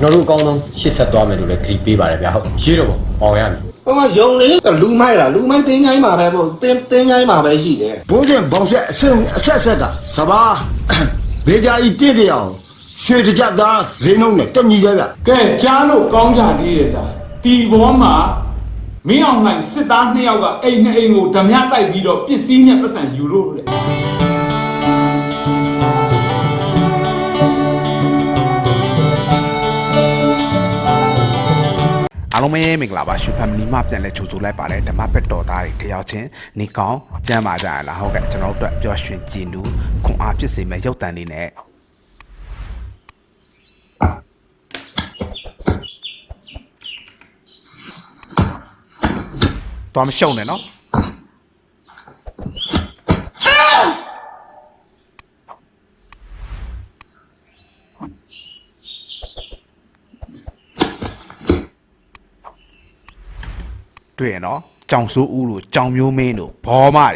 ကျွန်တော်တို့အကောင်းဆုံးရှေ့ဆက်သွားမယ်လို့လည်းခရီးပေးပါတယ်ဗျာဟုတ်ရေးတော့ပေါ့အောင်ရမည်ဟိုကယုံလေလူမိုက်လားလူမိုက်တင်းချိုင်းမှာပဲဆိုတင်းတင်းချိုင်းမှာပဲရှိတယ်ဘိုးစဉ်ဘောင်ဆက်အစင်အဆက်ဆက်ကစပါးဘေးကြကြီးတင့်တရအောင်ရွှေတကြသားဈေးနှုန်းနဲ့တက်ညီကြဗျကဲကြားလို့ကောင်းကြသေးရဲ့သားတီဘောမှာမင်းအောင်နိုင်စစ်သားနှစ်ယောက်ကအိမ်နဲ့အိမ်ကိုဓမြတိုက်ပြီးတော့ပစ္စည်းနဲ့ပတ်စံယူလို့တဲ့ အားလုံးပဲမင်္ဂလာပါရှုဖမ်မီမှပြန်လဲကြိုဆိုလိုက်ပါတယ်ဓမ္မပက်တော်သားတွေတယောက်ချင်းနေကောင်းကျမ်းပါကြရလားဟုတ်ကဲ့ကျွန်တော်တို့အတွက်ပျော်ရွှင်ကြည်နူးခွန်အားဖြစ်စေမဲ့ရုပ်တံလေးနဲ့တော်မရှုံနဲ့နော် တွေ့ရနော်ကြောင်စိုးဦးတို့ကြောင်မျိုးမင်းတို့ဘောမတွေ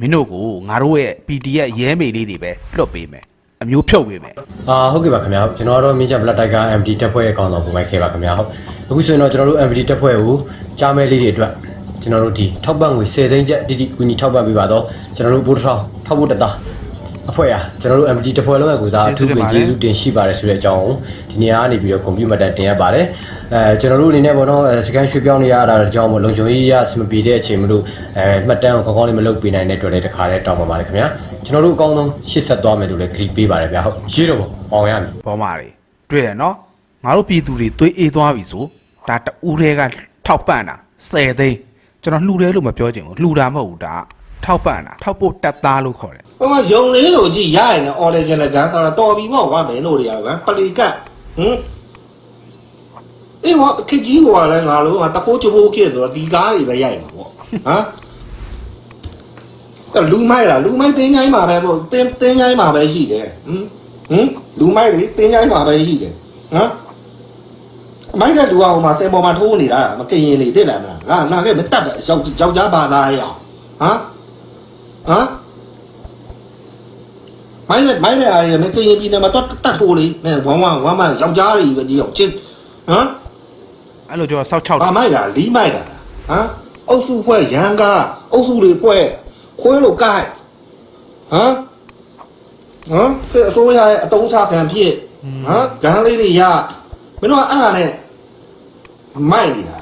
မင်းတို့ကိုငါတို့ရဲ့ PDF ရဲမေလေးတွေပဲလွတ်ပေးမယ်အမျိုးဖြုတ်ပေးမယ်အာဟုတ်ကဲ့ပါခင်ဗျာဟုတ်ကျွန်တော်ကတော့မင်းချဘလက်တိုက်က MD တက်ဖွဲ့ရဲ့အကောင်းဆုံးပုံမိုက်ခဲ့ပါခင်ဗျာဟုတ်အခုဆိုရင်တော့ကျွန်တော်တို့ MD တက်ဖွဲ့ကိုကြားမဲလေးတွေအတွက်ကျွန်တော်တို့ဒီထောက်ပံ့ငွေ10သိန်းကျပ်တိတိကူညီထောက်ပံ့ပေးပါတော့ကျွန်တော်တို့ဘိုးတစ်ထောင်ထောက်ဖို့တက်တာ အဖွဲ့อ่ะကျွန်တော်တို့ MD တက်ဖွဲ့လုံးရဲ့ကိုသားအထူးပဲကျေးဇူးတင်ရှိပါတယ်ဆိုတဲ့အကြောင်းကိုဒီနေရာကနေပြီးတော့ကွန်ပျူတာတက်တင်ရပါတယ်အဲကျွန်တော်တို့အနေနဲ့ပေါ့နော်စကန်ရွှေပြောင်းနေရတာအကြောင်းမို့လုံခြုံရေးရစမပြေတဲ့အချိန်မလို့အဲမှတ်တမ်းကိုကောင်းကောင်းလေးမလုပ်ပေးနိုင်တဲ့အတွက်လည်းတခါတည်းတောင်းပါပါတယ်ခင်ဗျာကျွန်တော်တို့အကောင်းဆုံးရှေ့ဆက်သွားမယ်လို့လည်းခရီးပေးပါတယ်ဗျာဟုတ်ရေးတော့ပေါ့အောင်ရမည်ဘောမတွေတွေ့ရနော်ငါတို့ပြည်သူတွေသွေးအေးသွားပြီဆိုဒါတူးတွေကထောက်ပံ့တာ10သိန်းကျွန်တော်လှူတယ်လို့မပြောချင်ဘူးလှူတာမဟုတ်ဘူးဒါထောက်ပံ့တာထောက်ဖို့တက်သားလို့ခေါ်တယ် ဟိုကယုံလေးဆိုကြည့်ရရင်အော်လေဂျင်နဲ့ကန်ဆာတော်ပြီပေါ့ကွာမင်းတို့တွေကဗျပလီကတ်ဟမ်အေးဟောခကြီးကွာလဲငါလို့တပိုးချဘိုးခဲ့ဆိုတော့ဒီကားတွေပဲရိုက်မှာပေါ့ဟမ်ကလူမိုက်လားလူမိုက်တင်းချိုင်းမှာပဲဆိုတင်းတင်းချိုင်းမှာပဲရှိတယ်ဟမ်ဟမ်လူမိုက်လေတင်းချိုင်းမှာပဲရှိတယ်ဟမ်မိုက်တဲ့လူအောင်မှာစင်ပေါ်မှာထိုးနေတာမကရင်လေတိတယ်မလားငါနာခဲ့မတတ်တဲ့ယောက်ယောက်ျားဘာသာရအောင်ဟမ်ဟမ် မိုင်းနဲ့မိုင်းနဲ့အားရမကရင်ပြည်နယ်မှာတော့တတ်ထိုးလေနဲ့ဝမ်ဝမ်ဝမ်မယောက်ျားတွေပဲဒီအောင်ချစ်ဟမ်အဲ့လိုကြောစောက်ချောက်ဘာမိုက်လားလီးမိုက်တာလားဟမ်အုပ်စုဖွဲ့ရန်ကားအုပ်စုတွေဖွဲ့ခွေးလို့ကိုက်ဟမ်ဟမ်စစ်အစိုးရရဲ့အတုံးချခံဖြစ်ဟမ်ဂန်းလေးတွေရမင်းတို့ကအဲ့ဒါနဲ့မိုက်နေတာ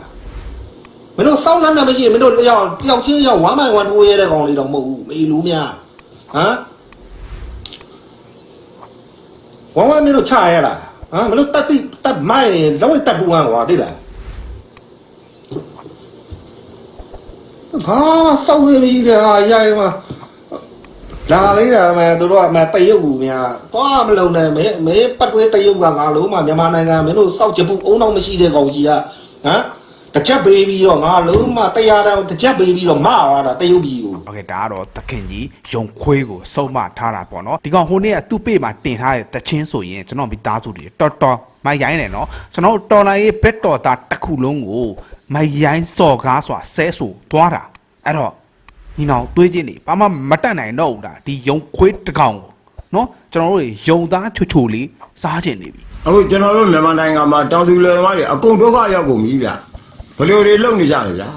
မင်းတို့စောင်းနှမ်းနှမ်းမရှိရင်မင်းတို့တယောက်တယောက်ချင်းရောက်ဝမ်းမိုင်ဝမ်းထိုးရတဲ့ကောင်လေးတော့မဟုတ်ဘူးမေလူများဟမ် ဝမ်းဝမ်းမင်းတို့ချရလားဟမ်မင်းတို့တတ်တိတတ်မိုင်းနေလုံးဝတတ်ဘူးကွာသိလားဘာမှစောက်ရည်တဲ့ဟာရိုင်မှာလာလေးတာမှတို့တော့မှတရုပ်ဘူးများသွားမလုံးနဲ့မင်းမင်းပတ်တွဲတရုပ်ကငါလုံးမှမြန်မာနိုင်ငံမင်းတို့စောက်ချဖို့အုံတော့မရှိတဲ့ကောင်ကြီးကဟမ် တကြက်ပေးပြီးတော့ငါလုံးမှတရားတောင်တကြက်ပေးပြီးတော့မသွားတာတရုပ်ကြီးကို โอเคဒါကတော့သခင်ကြီးယုံခွေးကိုစုံမထားတာပေါ့နော်ဒီကောင်ဟိုနေ့ကသူ့ပေမှာတင်ထားတဲ့တချင်းဆိုရင်ကျွန်တော်မိသားစုတွေတော်တော်မိုက်ရိုင်းတယ်နော်ကျွန်တော်တို့တော်လိုင်းရေးဘက်တော်သားတစ်ခုလုံးကိုမိုက်ရိုင်းစော်ကားစွာဆဲဆူသွားတာအဲ့တော့ညီနောင်တွေးချင်းနေဘာမှမတတ်နိုင်တော့ဘူးဒါဒီယုံခွေးတစ်ကောင်ကိုနော်ကျွန်တော်တို့တွေယုံသားချွချွလေးစားချင်နေပြီ အခုကျွန်တော်တို့မြန်မာနိုင်ငံမှာတောင်သူလယ်သမားတွေအကုန်ဒုက္ခရောက်ကုန်ပြီဗျ ဘယ်လိုတွေလုပ်နေကြလဲဗျာ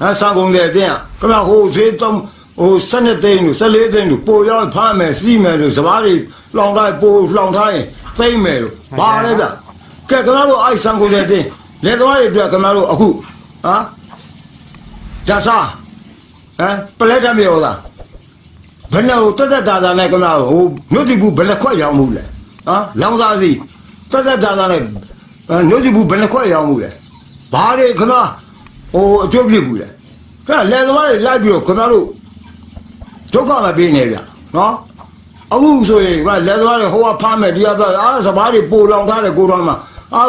ဟမ်ဆန်ကုန်တဲ့အတင်းကခမဟိုဈေးသုံးဟို12သိန်းလို့14သိန်းလို့ပိုရောက်ဖမ်းမယ်စီးမယ်လို့စပားတွေလောင်ထားပိုလောင်ထားရင်သိမ့်မယ်လို့ဘာလဲဗျကဲခင်ဗျားတို့အဲ့ဆန်ကုန်တဲ့အတင်းလယ်သမားတွေပြခင်ဗျားတို့အခုဟာဂျာစာဟမ်ပလက်တမြေရောလားဘယ်နဲ့ဟိုတက်တက်တာတာနဲ့ခင်ဗျားတို့ဟိုမြို့တိဘူးဘယ်လက်ခွက်ရောင်းမှုလဲဟာလောင်စားစီတက်တက်တာတာနဲ့မြို့တိဘူးဘယ်လက်ခွက်ရောင်းမှုလဲ ဘာတွေခင်ဗျားဟိုအကျိုးဖြစ်ဘူးလဲခင်ဗျာလယ်သမားတွေလိုက်ပြီးတော့ခင်ဗျားတို့ဒုက္ခမပေးနေဗျနော်အခုဆိုရင်ကလယ်သမားတွေဟိုကဖမ်းမယ်ဒီကပြအာစပားတွေပိုလောင်ထားတယ်ကိုတော်မှာအာ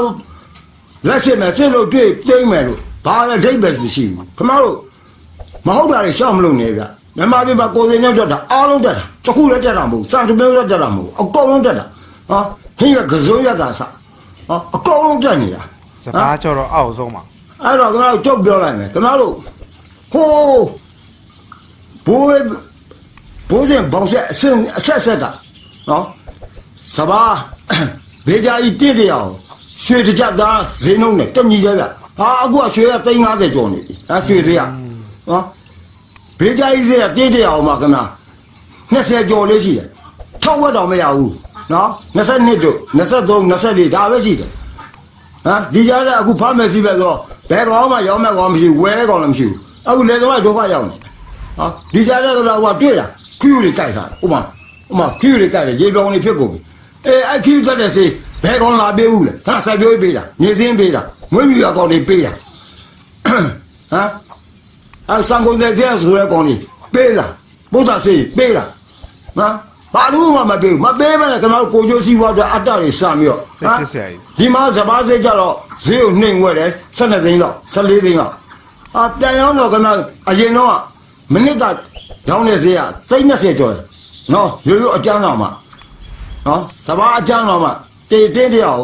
လက်စစ်မယ်စစ်လို့တွေ့သိမ့်မယ်လို့ဘာလဲဒိတ်ပဲရှိဘူးခင်ဗျားတို့မဟုတ်တာတွေရှောက်မလို့နေဗျမြန်မာပြည်မှာကိုယ်စင်ရောက်တက်တာအားလုံးတက်တာတစ်ခုလည်းတက်တာမဟုတ်စံတမျိုးလည်းတက်တာမဟုတ်အကုန်လုံးတက်တာဟောဟင်းရကစိုးရတာစဟောအကုန်လုံးတက်နေတာ စကားကြောတော့အောက်ဆုံးပါအဲ့တော့ကျွန်တော်ကြုတ်ပြောလိုက်မယ်ကျွန်တော်တို့ဟိုးဘိုးဘိုးစင်ဘောင်ဆက်အစင်အဆက်ဆက်ကနော်စပါးဘေးကြကြီးတင့်တရအောင်ရွှေတစ်ကြက်သားဈေးနှုန်းနဲ့တက်ညီကြဗျဟာအခုကရွှေက350ကျော်နေပြီဟာရွှေသေးရနော်ဘေးကြိုင်းဈေးကတိတိအောင်ပါခင်ဗျာ20ကျော်လေးရှိတယ်ထောက်ဝက်တော့မရဘူးနော်22တို့23 24ဒါပဲရှိတယ် ဟမ်ဒီကြားထဲအခုဖမ်းမယ်စီးပဲဆိုဘယ်ကောင်မှရောင်းမဲ့ကောင်မရှိဘူးဝယ်တဲ့ကောင်လည်းမရှိဘူးအခုလေတော့ဒုက္ခရောက်နေတယ်ဟာဒီကြားထဲကတော့ဟိုတွေ့တာခီးတွေကြိုက်တာဥမာဥမာခီးတွေကြိုက်တယ်ရေပြောင်းတွေဖြစ်ကုန်ပြီအေးအဲ့ခီးသက်တဲ့စီဘယ်ကောင်လာပေးဘူးလဲခါစိုက်ပြိုးပေးတာနေစင်းပေးတာမွေးမြူရကောင်တွေပေးတာဟမ်အဲ့စံကုန်တဲ့ကျဲဆိုတဲ့ကောင်တွေပေးလားဘုရားစေပေးလားဟမ် ဘာလို့မှမပေးဘူးမပေးဘဲနဲ့ကျွန်တော်ကိုကျိုးစီးပွားအတွက်အတ္တတွေစမ်းပြီးတော့စိတ်ဖြစ်စရာကြီးဒီမှာစပါးစိတ်ကြတော့ဈေးကိုနှိမ်ဝဲတယ်12သိန်းလောက်14သိန်းလောက်အာပြန်ရောက်တော့ကျွန်တော်အရင်တော့မိနစ်ကရောင်းနေဈေးက30ကျော်တယ်နော်ရိုးရိုးအကျန်းတော်မှာနော်စပါးအကျန်းတော်မှာတေတင်းတယောက်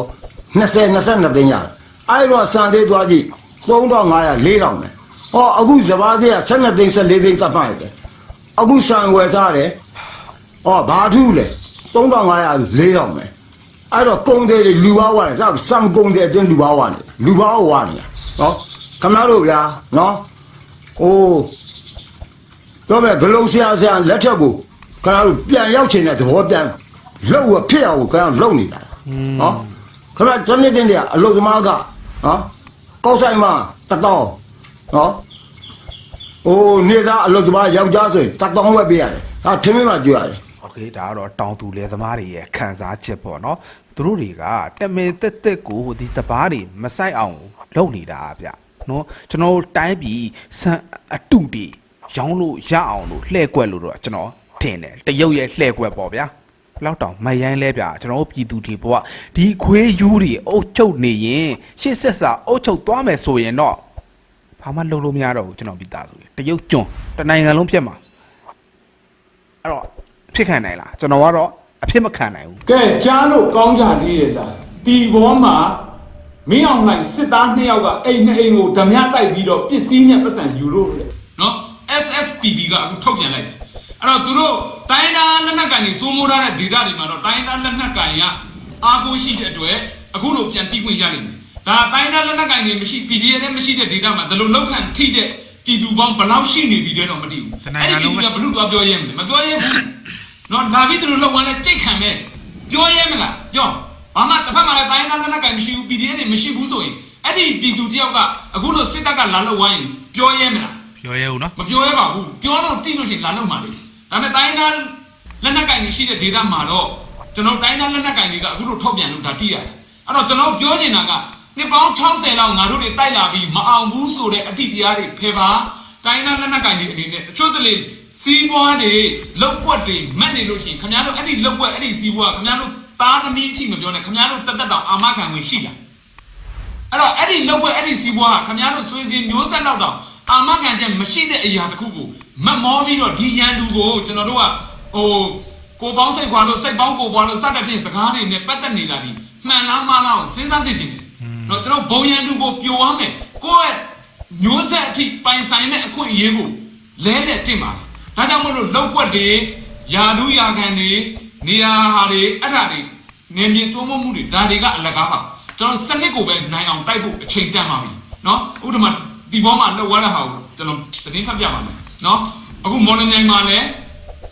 20 22သိန်းရတယ်အဲ့တော့စံသေးသွားကြည့်3500 4000ပဲဟောအခုစပါးဈေးက12သိန်း14သိန်းသတ်မှတ်ရတယ်အခုစံဝယ်စားတယ် ဟောဘာထူးလဲ3500 4000ပဲအဲ့တော့ကုံတယ်တွေလူပါဝါတယ်စစံကုံတယ်အတွင်းလူပါဝါနေလူပါဝါနေနော်ခမတို့ဗျာနော်ဟိုတော့မဲ့ဂလုံးဆရာဆရာလက်ထက်ကိုခမတို့ပြန်ရောက်ချင်တဲ့သဘောပြန်လောက်ရဖြစ်အောင်ခမလုံနေတာနော်ခမတနေ့တင်းတည်းအလုသမားကနော်ကောက်ဆိုင်မှာတတောင်းနော်ဟိုနေသားအလုသမားယောက်ျားဆိုရင်တတောင်းဝက်ပေးရတယ်ဟာထင်းမင်းမှာကြည့်ရတယ် ကေဒါကတော့တောင်သူလယ်သမားတွေရဲ့ခံစားချက်ပေါ့နော်သူတို့တွေကတမင်တက်တက်ကိုဒီတပားတွေမဆိုင်အောင်လုပ်နေတာဗျနော်ကျွန်တော်တိုင်းပြည်ဆန်အတုတွေရောင်းလို့ရအောင်လို့လှည့်ကွက်လို့တော့ကျွန်တော်ထင်တယ်တရုတ်ရဲ့လှည့်ကွက်ပေါ့ဗျာလောက်တောင်မယိုင်းလဲဗျာကျွန်တော်တို့ပြည်သူတွေဘဝဒီခွေးယူးတွေအုပ်ချုပ်နေရင်ရှစ်ဆက်စာအုပ်ချုပ်သွားမယ်ဆိုရင်တော့ဘာမှလုပ်လို့မရတော့ဘူးကျွန်တော်ပြည်သားဆိုတရုတ်ကျွန်းတနိုင်ငံလုံးပြက်မှာအဲ့တော့ ဖြစ်ခံနိုင်လားကျွန်တော်ကတော့အဖြစ်မခံနိုင်ဘူးကဲကြားလို့ကောင်းကြသေးရဲ့လားတီဘောမှာမင်းအောင်နိုင်စစ်သားနှစ်ယောက်ကအိမ်နဲ့အိမ်ကိုဓမြတိုက်ပြီးတော့ပစ္စည်းနဲ့ပတ်စံယူလို့လေနော် SSPB ကအခုထုတ်ပြန်လိုက်ပြီအဲ့တော့သူတို့တိုင်းသားလက်နက်ကန်တွေစိုးမိုးထားတဲ့ဒေသတွေမှာတော့တိုင်းသားလက်နက်ကန်ကအားကိုးရှိတဲ့အတွက်အခုလိုပြန်တီးခွင့်ရလိမ့်မယ်ဒါတိုင်းသားလက်နက်ကန်တွေမရှိ PDA နဲ့မရှိတဲ့ဒေသမှာဒီလိုလောက်ခံထိတဲ့ပြည်သူပေါင်းဘယ်လောက်ရှိနေပြီလဲတော့မသိဘူးတနိုင်ငံလုံးပဲအဲ့ဒီပြည်သူကဘလို့တော့ပြောရဲမလဲမပြောရဲဘူး နော်လာပြီးသူတို့လောက်ဝင်လဲကြိတ်ခံမဲ့ပြောရဲမလားပြောဘာမှတစ်ဖက်မှာလည်းတိုင်းသားလက်နက်ကင်မရှိဘူး PDF တွေမရှိဘူးဆိုရင်အဲ့ဒီပြည်သူတယောက်ကအခုလို့စစ်တပ်ကလာလို့ဝိုင်းပြောရဲမလားပြောရဲဦးနော်မပြောရဲပါဘူးပြောလို့တိလို့ရှိရင်လာလို့မှာလေဒါပေမဲ့တိုင်းသားလက်နက်ကင်ရှိတဲ့ဒေတာမှာတော့ကျွန်တော်တိုင်းသားလက်နက်ကင်တွေကအခုလို့ထုတ်ပြန်လို့ဒါတိရတယ်အဲ့တော့ကျွန်တော်ပြောချင်တာကနှစ်ပေါင်း60လောက်ငါတို့တွေတိုက်လာပြီးမအောင်ဘူးဆိုတဲ့အတိတရားတွေဖေပါတိုင်းသားလက်နက်ကင်တွေအနေနဲ့တချို့တလေ စီးပွားတွေလောက်ပွက်တွေမက်နေလို့ရှိရင်ခင်ဗျားတို့အဲ့ဒီလောက်ပွက်အဲ့ဒီစီးပွားခင်ဗျားတို့သားသမီးအချိမပြောနဲ့ခင်ဗျားတို့တက်တက်တောင်အာမခံဝင်ရှိလားအဲ့တော့အဲ့ဒီလောက်ွက်အဲ့ဒီစီးပွားကခမည်းတော်ဆွေးစင်းမျိုးဆက်လောက်တော့အာမခံချက်မရှိတဲ့အရာတစ်ခုကိုမတ်မောပြီးတော့ဒီရန်သူကိုကျွန်တော်တို့ကဟိုကိုပေါင်းစိတ်ခွာလို့စိတ်ပေါင်းကိုပွားလို့စတဲ့ဖြင့်စကားတွေနဲ့ပတ်သက်နေတာဒီမှန်လားမှားလားကိုစဉ်းစားသိချင်တယ်။တော့ကျွန်တော်ဘုံရန်သူကိုပျော်ရမယ်ကိုယ့်ရဲ့မျိုးဆက်အထိပိုင်ဆိုင်တဲ့အခွင့်အရေးကိုလဲလဲတင်ပါ ဒါကြောင့်မလို့လောက်ွက်တွေယာသူယာခံတွေနေရာဟာတွေအဲ့ဒါတွေနေမြေစိုးမိုးမှုတွေဒါတွေကအလကားပါကျွန်တော်စနစ်ကိုပဲနိုင်အောင်တိုက်ဖို့အချိန်တန်ပါပြီနော်ဥဒမဒီဘောမှာလောက်ွက်တဲ့ဟာကိုကျွန်တော်သတင်းဖတ်ပြပါမယ်နော်အခုမော်လမြိုင်မှာလည်း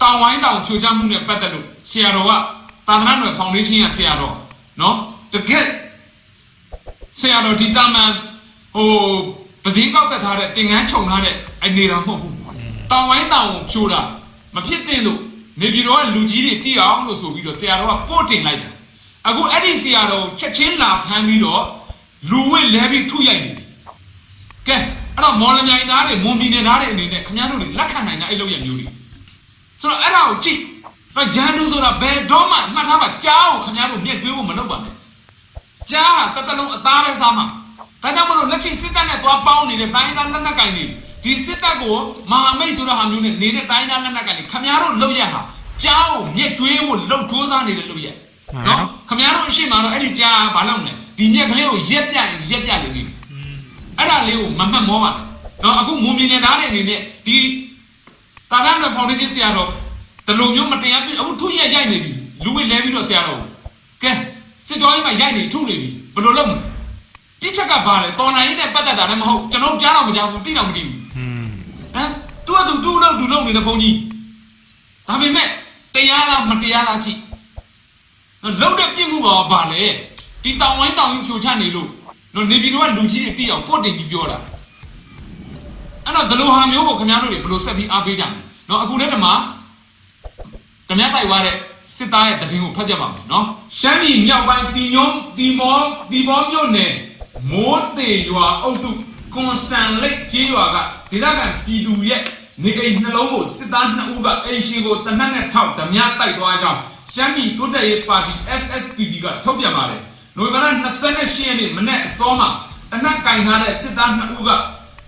တောင်ဝိုင်းတောင်ဖြိုချမှုနဲ့ပတ်သက်လို့ဆရာတော်ကတာသနာ့နယ်ဖောင်ဒေးရှင်းကဆရာတော်နော်တကယ်ဆရာတော်ဒီတာမန်ဟိုပဇင်းကောက်တက်ထားတဲ့တင်ငန်းခြုံထားတဲ့အနေတော်မဟုတ်ဘူး တောင်ဝိုင်းတောင်ကိုဖြိုတာမဖြစ်သင့်လို့နေပြည်တော်ကလူကြီးတွေတိအောင်လို့ဆိုပြီးတော့ဆရာတော်ကပို့တင်လိုက်တယ်အခုအဲ့ဒီဆရာတော်ကိုချက်ချင်းလာဖမ်းပြီးတော့လူဝင့်လဲပြီးထုရိုက်နေပြီကဲအဲ့တော့မော်လမြိုင်သားတွေမွန်ပြည်နယ်သားတွေအနေနဲ့ခင်ဗျားတို့တွေလက်ခံနိုင်တဲ့အဲ့လိုရမျိုးတွေဆိုတော့အဲ့ဒါကိုကြည့်တော့ရန်သူဆိုတာဘယ်တော့မှမှတ်ထားပါကြားကိုခင်ဗျားတို့မြက်တွေးဖို့မလုပ်ပါနဲ့ကြားဟာတတလုံးအသားပဲစားမှာဒါကြောင့်မလို့လက်ရှိစစ်တပ်နဲ့သွားပေါင်းနေတဲ့တိုင်းသားလက်နက်ကင်တွေ ဒီစစ်တပ်ကိုမဟာမိတ်ဆိုတဲ့ဟာမျိုးနဲ့နေတဲ့တိုင်းသားလက်နက်ကင်တွေခမည်းတော်လောက်ရဟာကြားကိုမြက်တွေးဖို့လှုပ်ထိုးစားနေတဲ့လောက်ရနော်ခမည်းတော်အရှိမတော့အဲ့ဒီကြားဘာလုပ်လဲဒီမြက်ကလေးကိုရက်ပြရင်ရက်ပြလေနေအဲ့ဒါလေးကိုမမှတ်မောပါနဲ့နော်အခုမွန်မြင်သားတဲ့အနေနဲ့ဒီတာလန်နဲ့ဖောင်ဒေးရှင်းဆရာတော်ဒီလိုမျိုးမတရားပြအခုထုရက်ရိုက်နေပြီလူဝင်လဲပြီးတော့ဆရာတော်ကဲစစ်ကြောရေးမှာရိုက်နေထုနေပြီဘယ်လိုလုပ်မလဲ ပြစ်ချက်ကဘာလဲတော်လိုင်းနဲ့ပတ်သက်တာလည်းမဟုတ်ကျွန်တော်ကြားတော့မကြားဘူးတိတော့မသိဘူးอืมဟမ်သူကသူတူလို့တူလို့နေတဲ့ဘုန်းကြီးဒါပေမဲ့တရားလားမတရားလားကြည့်လောက်တဲ့ပြစ်မှုကဘာလဲဒီတောင်ဝိုင်းတောင်ကြီးဖြိုချနေလို့နော်နေပြည်တော်ကလူကြီးတွေတိအောင်ပို့တင်ပြီးပြောတာအဲ့တော့ဒီလိုဟာမျိုးကိုခင်ဗျားတို့တွေဘယ်လိုဆက်ပြီးအားပေးကြမလဲနော်အခုလည်းဒီမှာခင်ဗျားတိုက်သွားတဲ့စစ်သားရဲ့တည်င်းကိုဖတ်ကြပါမယ်နော်ရှမ်းပြည်မြောက်ပိုင်းတီညုံတီမောတီဘောမြို့နယ် မိုးတေရွာအုပ်စုကွန်ဆန်လိတ်ကျေးရွာကဒေသခံပြည်သူရဲ့နေအိမ်နှလုံးကိုစစ်သားနှစ်ဦးကအိမ်ရှင်ကိုတနက်နဲ့ထောက်ဓမြတိုက်သွားကြောင်းရှမ်းပြည်တိုးတက်ရေးပါတီ SSPP ကထုတ်ပြန်ပါတယ်နိုဝင်ဘာလ28ရက်နေ့မနေ့အစောမှာတနက်ကင်ထားတဲ့စစ်သားနှစ်ဦးက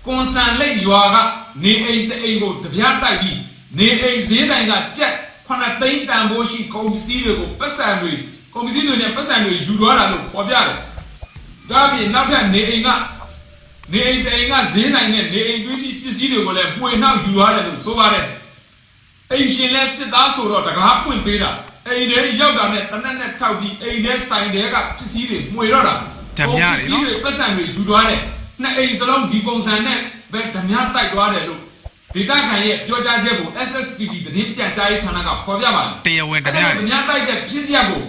ကွန်ဆန်လိတ်ရွာကနေအိမ်တအိမ်ကိုဓမြတိုက်ပြီးနေအိမ်ဈေးတိုင်ကကြက်ခဏသိန်းတန်ဖိုးရှိကုန်ပစ္စည်းတွေကိုပတ်စံတွေကုန်ပစ္စည်းတွေနဲ့ပတ်စံတွေယူသွားတာလို့ဖော်ပြတယ်။ ဒါပြင်နောက်ထပ်နေအိမ်ကနေအိမ်တိုင်ကဈေးနိုင်တဲ့နေအိမ်တွင်းရှိပစ္စည်းတွေကိုလည်းပွေနှောက်ယူသွားတယ်လို့ဆိုပါတယ်။အိမ်ရှင်လဲစစ်သားဆိုတော့တကားဖွင့်ပေးတာအိမ်ထဲရောက်တာနဲ့တနက်နဲ့ထောက်ပြီးအိမ်ထဲဆိုင်တဲကပစ္စည်းတွေမှွေတော့တာဓမြတွေနော်တွေပတ်စံတွေယူသွားတယ်။နှစ်အိမ်စလုံးဒီပုံစံနဲ့ပဲဓမြတိုက်သွားတယ်လို့ဒေတာခံရဲ့ပြောကြားချက်ကို SSPP သတင်းပြန်ကြားရေးဌာနကဖော်ပြပါတယ်။တရားဝင်ဓမြဓတွေမြတိုက်တဲ့ဖြစ်စရာကို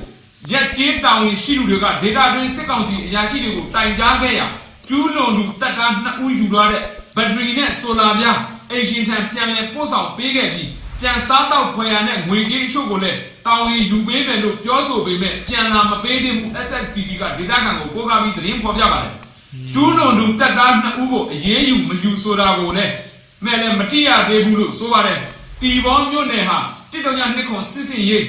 ရက်ကျေးတောင်ရင်ရှိလူတွေကဒေတာတွင်းစစ်ကောင်စီအရာရှိတွေကိုတိုင်ကြားခဲ့ရကျူးလွန်သူတပ်သားနှစ်ဦးယူသွားတဲ့ဘက်ထရီနဲ့ဆိုလာပြားအင်ရှင်ထံပြန်လည်ပို့ဆောင်ပေးခဲ့ပြီးကြံစားတော့ဖွယ်ရနဲ့ငွေကြေးအချို့ကိုလည်းတောင်ရင်ယူပေးမယ်လို့ပြောဆိုပေမဲ့ပြန်လာမပေးသေးဘူး SSPP ကဒေတာခံကိုကိုးကားပြီးသတင်းဖော်ပြပါတယ်ကျူးလွန်သူတပ်သားနှစ်ဦးကိုအေးအေးယူမယူဆိုတာကိုလည်းမဲ့လည်းမတိရသေးဘူးလို့ဆိုပါတယ်တီဘောမြို့နယ်ဟာတိတောင်ညနှစ်ခွန်စစ်စင်ရေး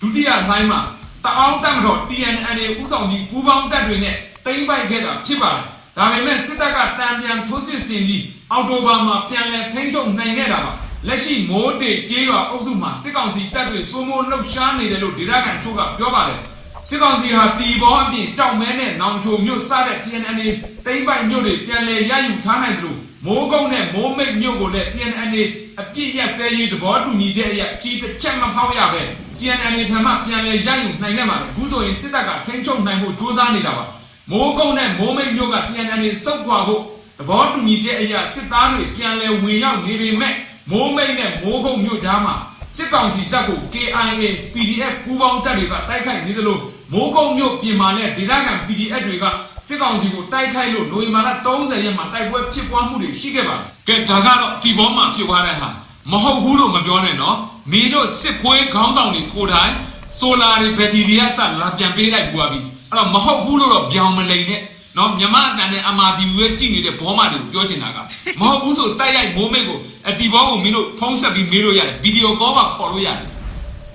ဒုတိယလှိုင်းမှာ တအောင်းတက်မတော် TNN ဥဆောင်ကြီးပူးပေါင်းတပ်တွေနဲ့တိမ့်ပိုက်ခဲ့တာဖြစ်ပါတယ်။ဒါပေမဲ့စစ်တပ်ကတံပြန်ထိုးစစ်ဆင်ပြီးအော်တိုဘာမှာပြန်လည်ထိန်းချုပ်နိုင်ခဲ့တာပါ။လက်ရှိမိုးတေကျေးရွာအုပ်စုမှာစစ်ကောင်စီတပ်တွေစိုးမိုးလှုပ်ရှားနေတယ်လို့ဒေသခံချို့ကပြောပါတယ်။စစ်ကောင်စီဟာတီဘောအပြင်ကြောက်မဲနဲ့နောင်ချိုမြို့စတဲ့ TNN တိမ့်ပိုက်မြို့တွေပြန်လည်ရယူထားနိုင်တယ်လို့မိုးကုန်းနဲ့မိုးမိတ်မြို့ကိုလည်း TNN အပြစ်ရက်စဲရေးသဘောတူညီချက်အရကြီးတစ်ချက်မဖောက်ရပဲ TNN ထံမှပြန်လည်ရယူနိုင်ခဲ့ပါတယ်အခုဆိုရင်စစ်တပ်ကထိန်းချုပ်နိုင်ဖို့ကြိုးစားနေတာပါမိုးကုန်းနဲ့မိုးမိတ်မြို့က TNN စုပ်ခွာဖို့သဘောတူညီချက်အရစစ်သားတွေပြန်လည်ဝင်ရောက်နေပေမဲ့မိုးမိတ်နဲ့မိုးကုန်းမြို့ကြားမှာစစ်ကောင်စီတပ်ကို KIA PDF ပူးပေါင်းတပ်တွေကတိုက်ခိုက်နေသလိုမိုးကုန်းမြို့ပြင်မာနဲ့ဒေသခံ PDF တွေကစစ်ကောင်စီကိုတိုက်ခိုက်လို့နိုဝင်ဘာလ30ရက်မှာတိုက်ပွဲဖြစ်ပွားမှုတွေရှိခဲ့ပါတယ်။ကဲဒါကတော့ဒီဘောမှာဖြစ်သွားတဲ့ဟာမဟုတ်ဘူးလို့မပြောနဲ့နော်။ မင်းတို့စစ်ခွေးခေါင်းဆောင်တွေကိုယ်တိုင်ဆိုလာတွေဘက်ထရီတွေကစလာပြန်ပေးလိုက်ပူပါပြီ။အဲ့တော့မဟုတ်ဘူးလို့တော့ပြောင်းမလိန်နဲ့နော်မြမအတန်နဲ့အမာတီဝဲကြည့်နေတဲ့ဘောမတွေကိုပြောချင်တာကမဟုတ်ဘူးဆိုတိုက်ရိုက်မိုးမိတ်ကိုအတီဘောကိုမင်းတို့ဖုံးဆက်ပြီးမေးလို့ရတယ်ဗီဒီယိုကောပါခေါ်လို့ရတယ်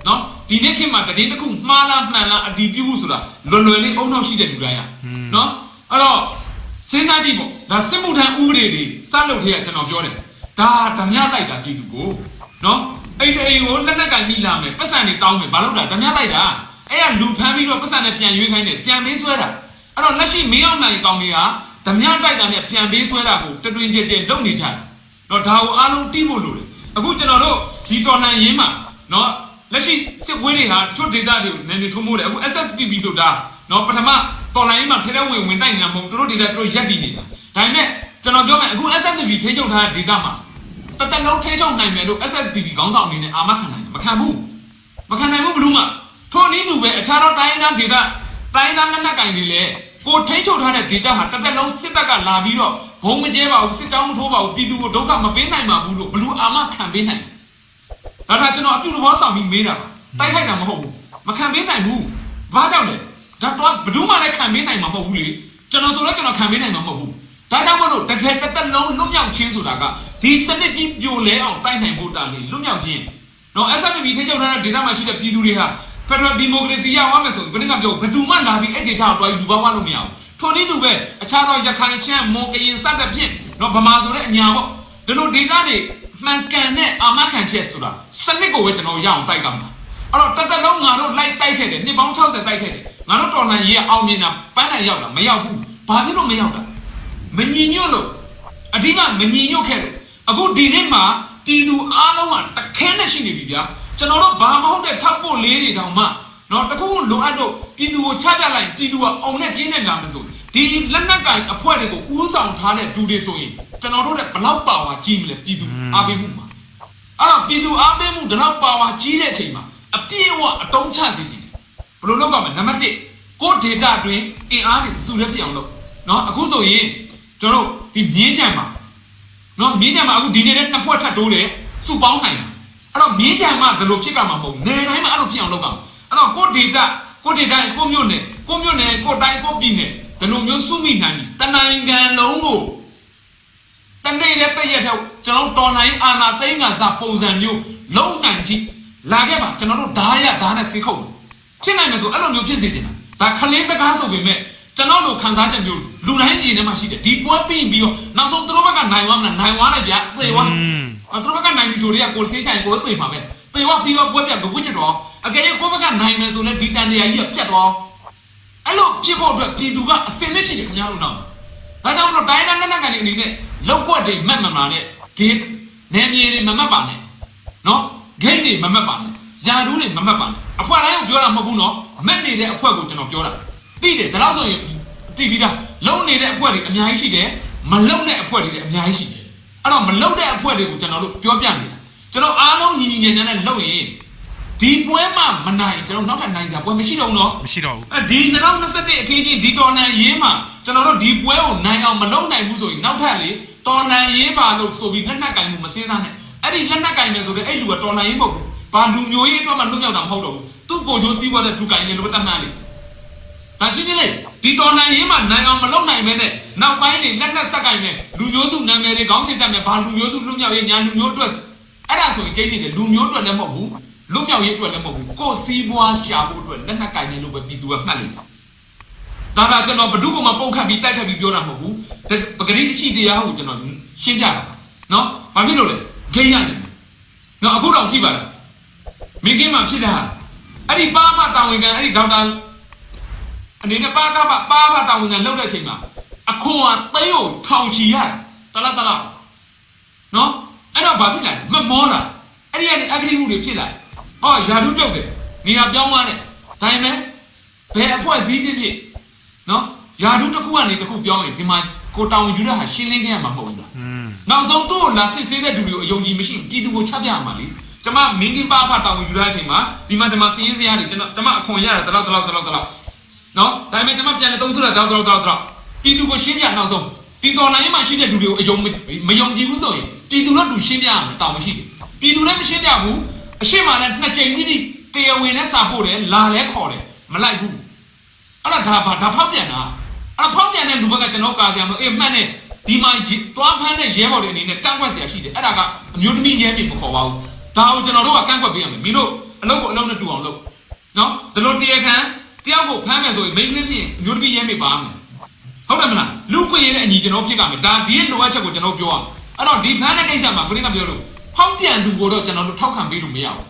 နော်ဒီနေ့ခေတ်မှာတည်င်းတစ်ခုမှားလားမှန်လားအတီးပြုတ်ဆိုတာလွယ်လွယ်လေးအုံနောက်ရှိတဲ့လူတိုင်းရနော်အဲ့တော့စဉ်းစားကြည့်ပေါ့ဒါစစ်မှုထမ်းဥပဒေတွေစလုပ်ထည့်ကကျွန်တော်ပြောတယ်ဒါဓမြတိုက်တာပြည်သူကိုနော် အဲ့ဒီအိမ်ကိုလက်နက်ကင်ပြီးလာမယ်ပတ်စံတွေတောင်းမယ်ဘာလို့လဲဓမြတိုက်တာအဲ့ကလူဖမ်းပြီးတော့ပတ်စံနဲ့ပြန်ရွေးခိုင်းတယ်ပြန်ပေးဆွဲတာအဲ့တော့လက်ရှိမင်းအောင်နိုင်ကောင်တွေကဓမြတိုက်တာနဲ့ပြန်ပေးဆွဲတာကိုတတွင်ကြဲကြဲလုပ်နေကြတယ်နော်ဒါကိုအားလုံးတီးဖို့လိုတယ်အခုကျွန်တော်တို့ဒီတော်လှန်ရေးမှာနော်လက်ရှိစစ်ပွဲတွေဟာတချို့ဒေတာတွေကိုနည်းနည်းထုံးမိုးတယ်အခု SSPP ဆိုတာနော်ပထမတော်လိုင်းမှာထဲထဲဝင်ဝင်တိုက်နေတာမဟုတ်သူတို့ဒေတာသူတို့ရက်တည်နေတာဒါပေမဲ့ကျွန်တော်ပြောမယ်အခု SSPP ထိန်းချုပ်ထားတဲ့ဒေတာမှာ တသက်လုံးထိန်းချုပ်နိုင်မယ်လို့ SSPP ခေါင်းဆောင်အနေနဲ့အာမခံနိုင်တယ်မခံဘူးမခံနိုင်ဘူးဘလို့မှထိုနည်းသူပဲအခြားသောတိုင်းသားဒေတာတိုင်းသားလက်နက်ကင်တွေလည်းကိုထိန်းချုပ်ထားတဲ့ဒေတာဟာတသက်လုံးစစ်တပ်ကလာပြီးတော့ဘုံမကျဲပါဘူးစစ်ကြောင်းမထိုးပါဘူးပြည်သူကိုဒုက္ခမပေးနိုင်ပါဘူးလို့ဘလို့အာမခံပေးနိုင်တယ်ဒါကကျွန်တော်အပြုသဘောဆောင်ပြီးမေးတာပါတိုက်ခိုက်တာမဟုတ်ဘူးမခံပေးနိုင်ဘူးဘာကြောင့်လဲဒါတော့ဘယ်သူမှလည်းခံပေးနိုင်မှာမဟုတ်ဘူးလေကျွန်တော်ဆိုတော့ကျွန်တော်ခံပေးနိုင်မှာမဟုတ်ဘူး ဒါကြောင့်မို့လို့တကယ်တစ်သက်လုံးလွတ်မြောက်ခြင်းဆိုတာကဒီစနစ်ကြီးပြိုလဲအောင်တိုက်နိုင်ဖို့တာလေလွတ်မြောက်ခြင်းနော် SMB ထိချုပ်ထားတဲ့ဒေတာမှာရှိတဲ့ပြည်သူတွေဟာ Federal Democracy ရအောင်မယ်ဆိုဘယ်နှကပြောဘယ်သူမှလာပြီးအဲ့ဒေတာကိုတွားယူပါဝလို့မရဘူးထိုနည်းသူပဲအခြားသောရခိုင်ချမ်းမွန်ကရင်စတဲ့ဖြင့်နော်ဗမာဆိုတဲ့အညာပေါ့ဒီလိုဒေတာတွေမှန်ကန်တဲ့အာမခံချက်ဆိုတာစနစ်ကိုပဲကျွန်တော်ရအောင်တိုက်ကမှာအဲ့တော့တစ်သက်လုံးငါတို့လိုက်တိုက်ခဲ့တယ်နှစ်ပေါင်း60တိုက်ခဲ့တယ်ငါတို့တော်လှန်ရေးအောင်မြင်တာပန်းတိုင်ရောက်တာမရောက်ဘူးဘာဖြစ်လို့မရောက်တာ မညီညွတ်လို့အဓိကမညီညွတ်ခဲ့လို့အခုဒီနေ့မှာပြည်သူအားလုံးဟာတခဲနဲ့ရှိနေပြီဗျာကျွန်တော်တို့ဘာမဟုတ်တဲ့ထောက်ဖို့လေးတွေတောင်မှနော်တကူလိုအပ်တော့ပြည်သူကိုချပြလိုက်ပြည်သူကအောင်နဲ့ကျင်းနဲ့လာမယ်ဆိုဒီလက်နက်ကင်အဖွဲ့တွေကိုဥဆောင်ထားတဲ့ဒူတွေဆိုရင်ကျွန်တော်တို့လည်းဘလောက်ပါဝါကြီးမလဲပြည်သူအားပေးမှုမှာအဲ့တော့ပြည်သူအားပေးမှုဒီလောက်ပါဝါကြီးတဲ့အချိန်မှာအပြည့်အဝအတုံးချစေချင်တယ်ဘယ်လိုလုပ်ရမလဲနံပါတ်1ကိုဒေတာတွင်အင်အားတွေစုရဲဖြစ်အောင်လုပ်နော်အခုဆိုရင် ကျွန်တော်တို့ဒီမြင်းချံမှာနော်မြင်းချံမှာအခုဒီနေ့နဲ့နှစ်ဖွဲ့ထပ်တိုးတယ်စုပေါင်းနိုင်တာအဲ့တော့မြင်းချံမှာဘယ်လိုဖြစ်ကြမှာမဟုတ်ဘူးနေတိုင်းမှာအဲ့လိုဖြစ်အောင်လုပ်ကြအောင်အဲ့တော့ကိုဒေတာကိုဒေတာကိုမြို့နယ်ကိုမြို့နယ်ကိုတိုင်းကိုပြည်နယ်ဒီလိုမျိုးစုမိနိုင်ပြီတနိုင်ငံလုံးကိုတနေ့လည်းပြည့်ရတဲ့ကျွန်တော်တော်နိုင်အာနာသိန်းကစားပုံစံမျိုးလုံနိုင်ကြည့်လာခဲ့ပါကျွန်တော်တို့ဓာရဓာနဲ့စေခုတ်ဖြစ်နိုင်မယ်ဆိုအဲ့လိုမျိုးဖြစ်စေချင်တာဒါခလေးစကားဆိုပေမဲ့ ကျွန်တော်တို့ခံစားချက်မျိုးလူတိုင်းကြည့်နေမှရှိတယ်ဒီပွဲပြီးပြီးတော့နောက်ဆုံးသူတို့ဘက်ကနိုင်သွားမလားနိုင်သွားလိုက်ဗျာသေသွားအဲ့သူတို့ဘက်ကနိုင်ပြီဆိုတော့ကိုစေးချိုင်ကိုသေမှာပဲသေသွားပြီးတော့ပွဲပြတ်ကိုဝစ်ချတော့အကယ်၍ကိုဘက်ကနိုင်မယ်ဆိုလည်းဒီတန်တရာကြီးကပြတ်သွားအဲ့လိုဖြစ်ဖို့အတွက်ပြည်သူကအစင်နဲ့ရှိတယ်ခင်ဗျားတို့နောက်ဒါကြောင့်မလို့တိုင်းတိုင်းလက်နက်ကန်တွေအနေနဲ့လောက်ကွက်တွေမက်မမာနဲ့ဂေးနယ်မြေတွေမမက်ပါနဲ့နော်ဂိတ်တွေမမက်ပါနဲ့ယာဒူးတွေမမက်ပါနဲ့အဖွဲတိုင်းကိုပြောတာမဟုတ်ဘူးနော်မက်နေတဲ့အဖွဲကိုကျွန်တော်ပြောတာ တိတယ်ဒါလို့ဆိုရင်တိပြီးသားလုံနေတဲ့အဖွဲတွေအများကြီးရှိတယ်မလုံတဲ့အဖွဲတွေလည်းအများကြီးရှိတယ်အဲ့တော့မလုံတဲ့အဖွဲတွေကိုကျွန်တော်တို့ပြောပြနေတာကျွန်တော်အားလုံးညီညီညံ့ညံ့နဲ့လုံရင်ဒီပွဲမှာမနိုင်ကျွန်တော်နောက်ထပ်နိုင်စရာပွဲမရှိတော့ဘူးနော်မရှိတော့ဘူးအဲဒီ2021အခင်းကြီးဒီတော်လန်ရေးမှာကျွန်တော်တို့ဒီပွဲကိုနိုင်အောင်မလုပ်နိုင်ဘူးဆိုရင်နောက်ထပ်လေတော်လန်ရေးပါလို့ဆိုပြီးလက်နက်ကင်မှုမစင်းစားနဲ့အဲ့ဒီလက်နက်ကင်မယ်ဆိုတဲ့အဲ့လူကတော်လန်ရေးမဟုတ်ဘူးဘာလူမျိုးရေးအတွက်မှလွတ်မြောက်တာမဟုတ်တော့ဘူးသူ့ကိုချိုးစီးပွားတဲ့ဒုကင်နေလို့တတ်မှန်လေ ဒါရှိနေလေဒီတော်လန်ရေးမှာနိုင်အောင်မလုပ်နိုင်မဲနဲ့နောက်ပိုင်းနေလက်နက်ဆက်ကင်နဲ့လူမျိုးစုနာမည်တွေခေါင်းစဉ်တက်မယ်ဘာလူမျိုးစုလွတ်မြောက်ရေးညာလူမျိုးအတွက်အဲ့ဒါဆိုရင်ကျင်းနေတယ်လူမျိုးအတွက်လည်းမဟုတ်ဘူးလွတ်မြောက်ရေးအတွက်လည်းမဟုတ်ဘူးကိုယ်စီးပွားရှာဖို့အတွက်လက်နက်ကင်နေလို့ပဲပြည်သူကမှတ်လိမ့်မယ်ဒါကကျွန်တော်ဘဒုကမှပုတ်ခတ်ပြီးတိုက်ခတ်ပြီးပြောတာမဟုတ်ဘူးတပဂရိအရှိတရားကိုကျွန်တော်ရှင်းပြတာနော်ဘာဖြစ်လို့လဲဂိမ်းရတယ်နော်အခုတော့ကြည့်ပါလားမင်းကင်းမှာဖြစ်တာအဲ့ဒီပါမတာဝန်ခံအဲ့ဒီဒေါက်တာ အနေနဲ့ပါကပါပါမတာဝန်ခံလောက်တဲ့အချိန်မှာအခွန်ကသိန်းကိုထောင်ချီရတလားတလားနော်အဲ့တော့ဘာဖြစ်လဲမမောတာအဲ့ဒီကနေအဂရိမှုတွေဖြစ်လာဟောယာဒုပြုတ်တယ်နေရာပြောင်းသွားတယ်ဒါပေမဲ့ဘယ်အဖွဲ့အစည်းဖြစ်ဖြစ်နော်ယာဒုတစ်ခုကနေတစ်ခုပြောရင်ဒီမှာကိုတောင်ယူရဟာရှင်းလင်းခဲ့ရမှာမဟုတ်ဘူးလားနောက်ဆုံးသူ့ကိုလာစစ်ဆေးတဲ့လူတွေကိုအယုံကြည်မရှိဘူးပြည်သူကိုချက်ပြရမှာလေကျွန်မမင်းကြီးပါဖတောင်ယူရတဲ့အချိန်မှာဒီမှာဒီမှာစည်ရင်းစရာတွေကျွန်တော်ကျွန်မအခွန်ရတာတလောက်တလောက်တလောက်တလောက် နော်ဒါပေမဲ့ကျွန်မပြန်လေသုံးဆတာတလောက်တလောက်တလောက်တလောက်ပြည်သူကိုရှင်းပြနောက်ဆုံးဒီတော်လိုင်းမှာရှိတဲ့လူတွေကိုအယုံမယုံကြည်ဘူးဆိုရင်ပြည်သူတို့လူရှင်းပြရမှာတောင်းမရှိဘူးပြည်သူလည်းမရှင်းပြဘူးအရှိမလည်းနှစ်ကြိမ်ကြီးကြီးတရားဝင်နဲ့စာပို့တယ်လာလဲခေါ်တယ်မလိုက်ဘူး အဲ့ဒါဒါဘာဒါဖောက်ပြန်တာအဲ့ဒါဖောက်ပြန်တဲ့လူဘက်ကကျွန်တော်ကာကြရမှာအေးမှန်တယ်ဒီမှာသွားဖမ်းတဲ့ရဲဘော်တွေအနေနဲ့ကန့်ကွက်เสียရှိတယ်အဲ့ဒါကအမျိုးသမီးရဲမြေမခေါ်ပါဘူးဒါကိုကျွန်တော်တို့ကကန့်ကွက်ပေးရမယ်မင်းတို့အလုပ်ကိုအလုပ်နဲ့တူအောင်လုပ်နော်ဒီလိုတရားခံ တယောက်ကိုဖမ်းမယ်ဆိုရင်မိန်းကလေးဖြစ်ရင်အမျိုးသမီးရဲမြေပါမယ်ဟုတ်တယ်မလားလူခွင့်ရတဲ့အညီကျွန်တော်ဖြစ်ကြမယ်ဒါဒီရဲ့လိုအပ်ချက်ကိုကျွန်တော်ပြောရအဲ့တော့ဒီဖမ်းတဲ့ကိစ္စမှာကိုလေးကပြောလို့ဖောက်ပြန်သူကိုတော့ကျွန်တော်တို့ထောက်ခံပေးလို့မရဘူး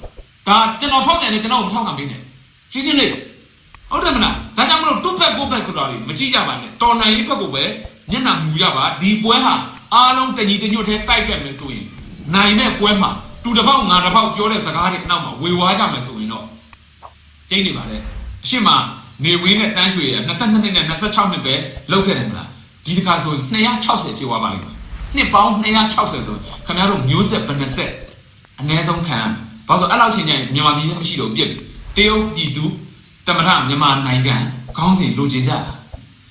ဒါကျွန်တော်ဖောက်ပြန်တယ်ကျွန်တော်မထောက်ခံပေးနဲ့ရှင်းရှင်းလေးဟုတ်တယ်မလားဒါကြောင့်မလို့တူဖက်ကိုဖက်ဆိုတာတွေမကြည့်ကြပါနဲ့တော်နိုင်ရေးဖက်ကိုပဲမျက်နှာမူရပါဒီပွဲဟာအားလုံးတညီတညွတ်ထဲတိုက်ခဲ့မယ်ဆိုရင်နိုင်တဲ့ပွဲမှာတူတစ်ပေါက်ငါတစ်ပေါက်ပြောတဲ့စကားတွေနောက်မှာဝေဝါးကြမယ်ဆိုရင်တော့ကျိန်းနေပါလေ အရှိမနေဝင်းနဲ့တန်းရွှေရ22နှစ်နဲ့26နှစ်ပဲလောက်ခဲ့တယ်မလားဒီတစ်ခါဆိုရင်260ကျော်သွားပါလိမ့်မယ်နှစ်ပေါင်း260ဆိုခင်ဗျားတို့မျိုးဆက်ဘယ်နှဆက်အ ਨੇ ဆုံးခံရမယ်ဘာလို့ဆိုအဲ့လောက်ချင်းကျရင်မြန်မာပြည်နဲ့မရှိတော့ပြစ်ပြီတရုတ်ပြည်သူတမထမြန်မာနိုင်ငံခေါင်းစဉ်လိုချင်ကြတာ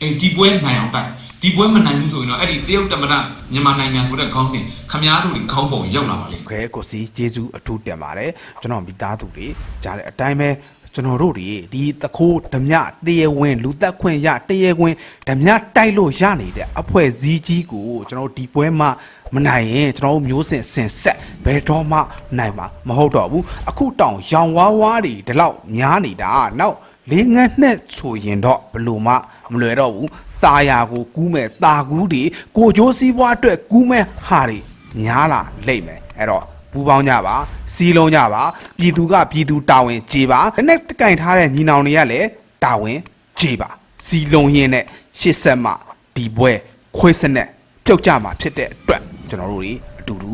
အေးဒီပွဲနိုင်အောင်တိုက်ဒီပွဲမနိုင်ဘူးဆိုရင်တော့အဲ့ဒီတရုတ်တမထမြန်မာနိုင်ငံဆိုတဲ့ခေါင်းစဉ်ခမားတို့တွေခေါင်းပုံရောက်လာပါလိမ့်မယ်ခဲကိုစီဂျေဇူးအထူးတင်ပါတယ်ကျွန်တော်မိသားစုတွေကြားတဲ့အတိုင်းပဲ ကျွန်တော်တို့တွေဒီတခိုးဓမြတရားဝင်လူသက်ခွင့်ရတရားဝင်ဓမြတိုက်လို့ရနေတဲ့အဖွဲ့စည်းကြီးကိုကျွန်တော်တို့ဒီပွဲမှာမနိုင်ရင်ကျွန်တော်တို့မျိုးစင်စင်ဆက်ဘယ်တော့မှနိုင်မှာမဟုတ်တော့ဘူးအခုတောင်ရောင်ဝါးဝါးတွေဒီလောက်များနေတာနောက်လေးငန်းနဲ့ဆိုရင်တော့ဘလို့မှမလွယ်တော့ဘူးตาယာကိုကူးမဲ့ตาကူးတွေကိုကြိုးစည်းပွားအတွက်ကူးမဲ့ဟာတွေများလာလိမ့်မယ်အဲ့တော့ ပူးပေါင်းကြပါစီးလုံးကြပါပြည်သူကပြည်သူတာဝန်ကြေပါလက်နက်ကင်ထားတဲ့ညီနောင်တွေကလည်းတာဝန်ကြေပါစီလုံးရင်းနဲ့ရှစ်ဆက်မှဒီပွဲခွေးစနက်ပြုတ်ကြမှာဖြစ်တဲ့အတွက်ကျွန်တော်တို့တွေအတူတူ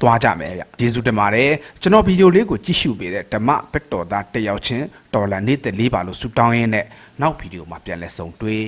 သွားကြမယ်ဗျယေရှုတင်ပါတယ်ကျွန်တော်ဗီဒီယိုလေးကိုကြည့်ရှုပေးတဲ့ဓမ္မဘက်တော်သားတယောက်ချင်းဒေါ်လာနေ့တလေးပါလို့ဆူတောင်းရင်းနဲ့နောက်ဗီဒီယိုမှာပြန်လည်ဆုံတွေ့